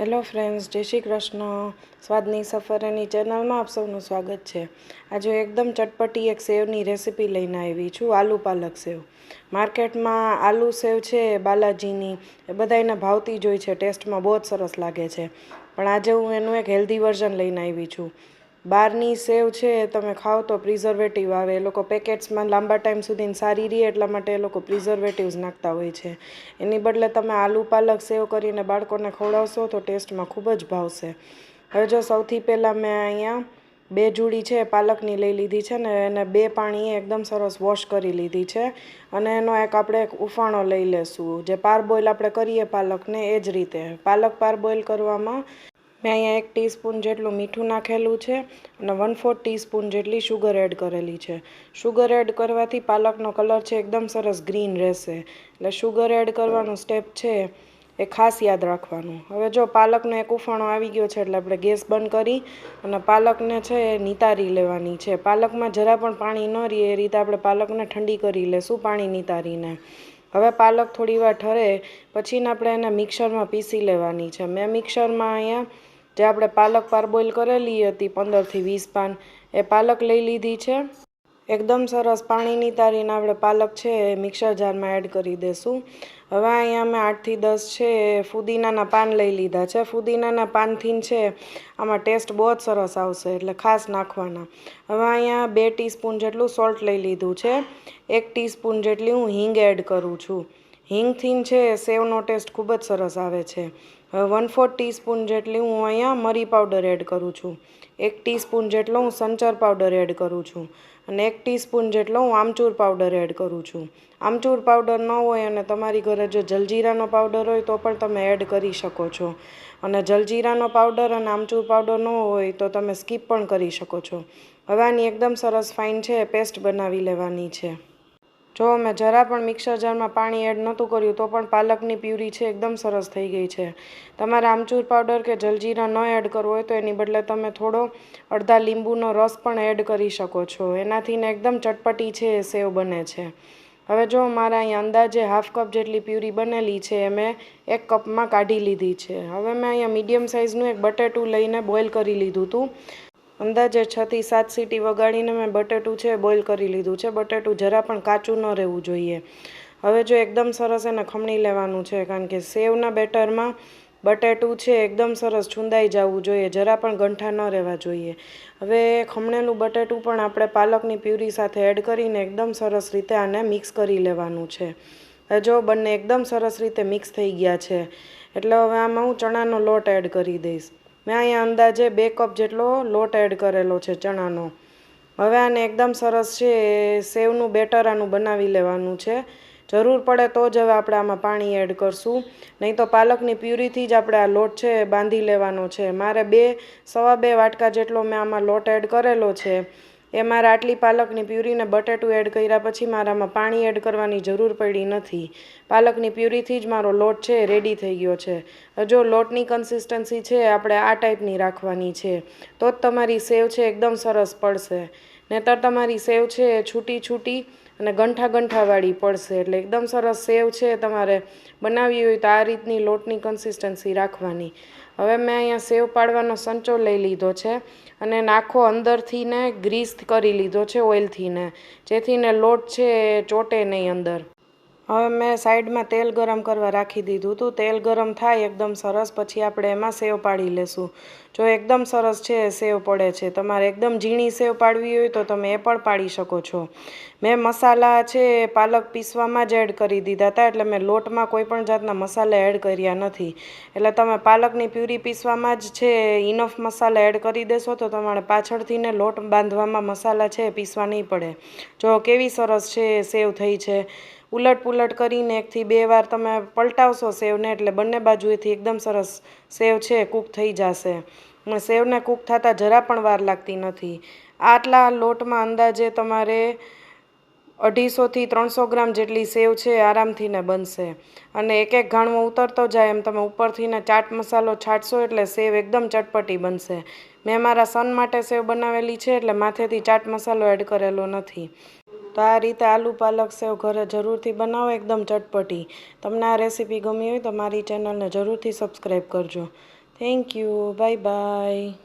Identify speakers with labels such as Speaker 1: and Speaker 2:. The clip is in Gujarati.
Speaker 1: હેલો ફ્રેન્ડ્સ, જય શ્રી કૃષ્ણ. સ્વાદની સફરની ચેનલમાં આપ સૌનું સ્વાગત છે. આજે એકદમ ચટપટી એક સેવની રેસીપી લઈને આવી છું, આલુ પાલક સેવ. માર્કેટમાં આલુ સેવ છે, બાલાજીની, એ બધાને ભાવતી જ હોય છે, ટેસ્ટમાં બહુ જ સરસ લાગે છે. પણ આજે હું એનું એક હેલ્ધી વર્ઝન લઈને આવી છું. બહારની સેવ છે એ તમે ખાઓ તો પ્રિઝર્વેટિવ આવે. એ લોકો પેકેટ્સમાં લાંબા ટાઈમ સુધી સારી રહે એટલા માટે એ લોકો પ્રિઝર્વેટિવ્સ નાખતા હોય છે. એની બદલે તમે આલુ પાલક સેવ કરીને બાળકોને ખવડાવશો તો ટેસ્ટમાં ખૂબ જ ભાવશે. હવે જો સૌથી પહેલાં મેં અહીંયા બે જુડી છે પાલકની લઈ લીધી છે ને એને બે પાણીએ એકદમ સરસ વોશ કરી લીધી છે. અને એનો એક આપણે એક ઉફાણો લઈ લેશું. જે પારબોઇલ આપણે કરીએ પાલકને એ જ રીતે. પાલક પારબોઇલ કરવામાં મેં અહીંયા એક ટીસ્પૂન જેટલું મીઠું નાખેલું છે અને વન ફોર્થ ટીસ્પૂન જેટલી શુગર એડ કરેલી છે. શુગર એડ કરવાથી પાલકનો કલર છે એકદમ સરસ ગ્રીન રહેશે. એટલે શુગર એડ કરવાનું સ્ટેપ છે એ ખાસ યાદ રાખવાનું. હવે જો પાલકનો એક ઉફાણો આવી ગયો છે એટલે આપણે ગેસ બંધ કરી અને પાલકને છે એ નિતારી લેવાની છે. પાલકમાં જરા પણ પાણી ન રહે એ રીતે આપણે પાલકને ઠંડી કરી લેશું પાણી નિતારીને. હવે પાલક થોડી વાર ઠરે પછીને આપણે એને મિક્સરમાં પીસી લેવાની છે. મેં મિક્સરમાં અહીંયા જે આપણે પાલક પારબોઇલ કરેલી હતી પંદરથી વીસ પાન. એ પાલક લઈ લીધી છે. એકદમ સરસ પાણીની તારીને આપણે પાલક છે એ મિક્સર જારમાં એડ કરી દઈશું હવે અહીંયા મેં આઠથી દસ છે ફુદીનાના પાન લઈ લીધા છે. ફુદીનાના પાનથી છે આમાં ટેસ્ટ બહુ જ સરસ આવશે એટલે ખાસ નાખવાના. હવે અહીંયા બે ટીસ્પૂન જેટલું સોલ્ટ લઈ લીધું છે. એક ટીસ્પૂન જેટલી હું હિંગ એડ કરું છું. હિંગથી છે, સેવનો ટેસ્ટ ખૂબ જ સરસ આવે છે. વન ફોર્થ ટીસ્પૂન જેટલી હું અહીંયા મરી પાવડર એડ કરું છું. એક ટીસ્પૂન જેટલો હું સંચર પાવડર એડ કરું છું. અને એક ટીસ્પૂન જેટલો હું આમચૂર પાવડર એડ કરું છું. આમચૂર પાવડર ન હોય અને તમારી ઘરે જો જલજીરાનો પાવડર હોય તો પણ તમે એડ કરી શકો છો. અને જલજીરાનો પાવડર અને આમચૂર પાવડર ન હોય તો તમે સ્કીપ પણ કરી શકો છો. હવે આની એકદમ સરસ ફાઇન છે, પેસ્ટ બનાવી લેવાની છે. જો મેં જરા પણ મિક્સર જારમાં પાણી એડ નહોતું કર્યું, તો પણ પાલકની પ્યુરી છે, એકદમ સરસ થઈ ગઈ છે. તમારે આમચૂર પાવડર કે જલજીરા ન એડ કરવો હોય, તો એની બદલે તમે થોડો અડધા લીંબુનો રસ પણ એડ કરી શકો છો. એનાથી ને એકદમ ચટપટી છે, એ સેવ બને છે. હવે જો મારા અહીંયા અંદાજે હાફ કપ જેટલી પ્યુરી બનેલી છે, એ મેં એક કપમાં કાઢી લીધી છે. હવે મેં અહીંયા મીડિયમ સાઇઝનું એક બટેટું લઈને બોઇલ કરી લીધું હતું અંદાજે છથી સાત સીટી વગાડીને મેં બટેટું છે બોઇલ કરી લીધું છે. બટેટું જરા પણ કાચું ન રહેવું જોઈએ. હવે જો એકદમ સરસ એને ખમણી લેવાનું છે, કારણ કે સેવના બેટરમાં બટેટું છે એકદમ સરસ છુંદાઈ જવું જોઈએ, જરા પણ ગંઠા ન રહેવા જોઈએ. હવે ખમણેલું બટેટું પણ આપણે પાલકની પ્યુરી સાથે એડ કરીને એકદમ સરસ રીતે આને મિક્સ કરી લેવાનું છે. જો બંને એકદમ સરસ રીતે મિક્સ થઈ ગયા છે, એટલે હવે આમાં હું ચણાનો લોટ એડ કરી દઈશ. મેં અહીંયા અંદાજે બે કપ જેટલો લોટ એડ કરેલો છે ચણાનો. હવે આને એકદમ સરસ છે સેવનું બેટર આનું બનાવી લેવાનું છે. જરૂર પડે તો જ હવે આપણે આમાં પાણી એડ કરશું. નહીં તો પાલકની પ્યુરીથી જ આપણે આ લોટ છે બાંધી લેવાનો છે. મારે બે, સવા બે વાટકા જેટલો મેં આમાં લોટ એડ કરેલો છે. એ મારા આટલી પાલકની પ્યુરીને બટેટું એડ કર્યા પછી મારામાં પાણી એડ કરવાની જરૂર પડી નથી. પાલકની પ્યુરીથી જ મારો લોટ છે રેડી થઈ ગયો છે. જો લોટની કન્સિસ્ટન્સી છે આપણે આ ટાઈપની રાખવાની છે. તો જ તમારી સેવ છે, એકદમ સરસ પડશે. નહીતર તમારી સેવ છે એ છૂટી છૂટી અને ગંઠા ગંઠાવાળી પડશે. એટલે એકદમ સરસ સેવ છે તમારે બનાવવી હોય તો આ રીતની લોટની કન્સિસ્ટન્સી રાખવાની. હવે મેં અહીંયા સેવ પાડવાનો સંચો લઈ લીધો છે અને નાખો અંદરથી ને ગ્રીસ કરી લીધો છે ઓઇલથી ને. જેથી ને લોટ છે એ ચોટે નહીં અંદર. હવે મેં સાઈડમાં તેલ ગરમ કરવા રાખી દીધું હતું તેલ ગરમ થાય એકદમ સરસ, પછી આપણે એમાં સેવ પાડી લેશું. જો એકદમ સરસ છે સેવ પડે છે. તમારે એકદમ ઝીણી સેવ પાડવી હોય તો તમે એ પણ પાડી શકો છો. મેં મસાલા છે પાલક પીસવામાં જ એડ કરી દીધા હતા, એટલે મેં લોટમાં કોઈ પણ જાતના મસાલા એડ કર્યા નથી. એટલે તમે પાલકની પ્યુરી પીસવામાં જ છે ઇનફ મસાલા એડ કરી દેશો તો તમારે પાછળથી ને લોટ બાંધવામાં મસાલા છે પીસવા નહીં પડે. જો કેવી સરસ છે સેવ થઈ છે. ઉલટ પુલટ કરીને એકથી બે વાર તમે પલટાવશો સેવને, એટલે બંને બાજુએથી એકદમ સરસ સેવ છે, કૂક થઈ જશે. સેવને કૂક થતાં જરા પણ વાર લાગતી નથી. આટલા લોટમાં અંદાજે તમારે અઢીસોથી ત્રણસો ગ્રામ જેટલી સેવ છે, આરામથી ને બનશે. અને એક એક ઘાણવો ઉતરતો જાય એમ તમે ઉપરથી ને ચાટ મસાલો છાંટશો એટલે સેવ એકદમ ચટપટી બનશે. મેં મારા સન માટે સેવ બનાવેલી છે, એટલે માથેથી ચાટ મસાલો એડ કરેલો નથી. તો આ રીતે આલુ પાલક સેવ ઘરે જરૂરથી બનાવો, એકદમ ચટપટી. તમને આ રેસીપી ગમી હોય તો મારી ચેનલને જરૂરથી સબસ્ક્રાઈબ કરજો. Thank you bye bye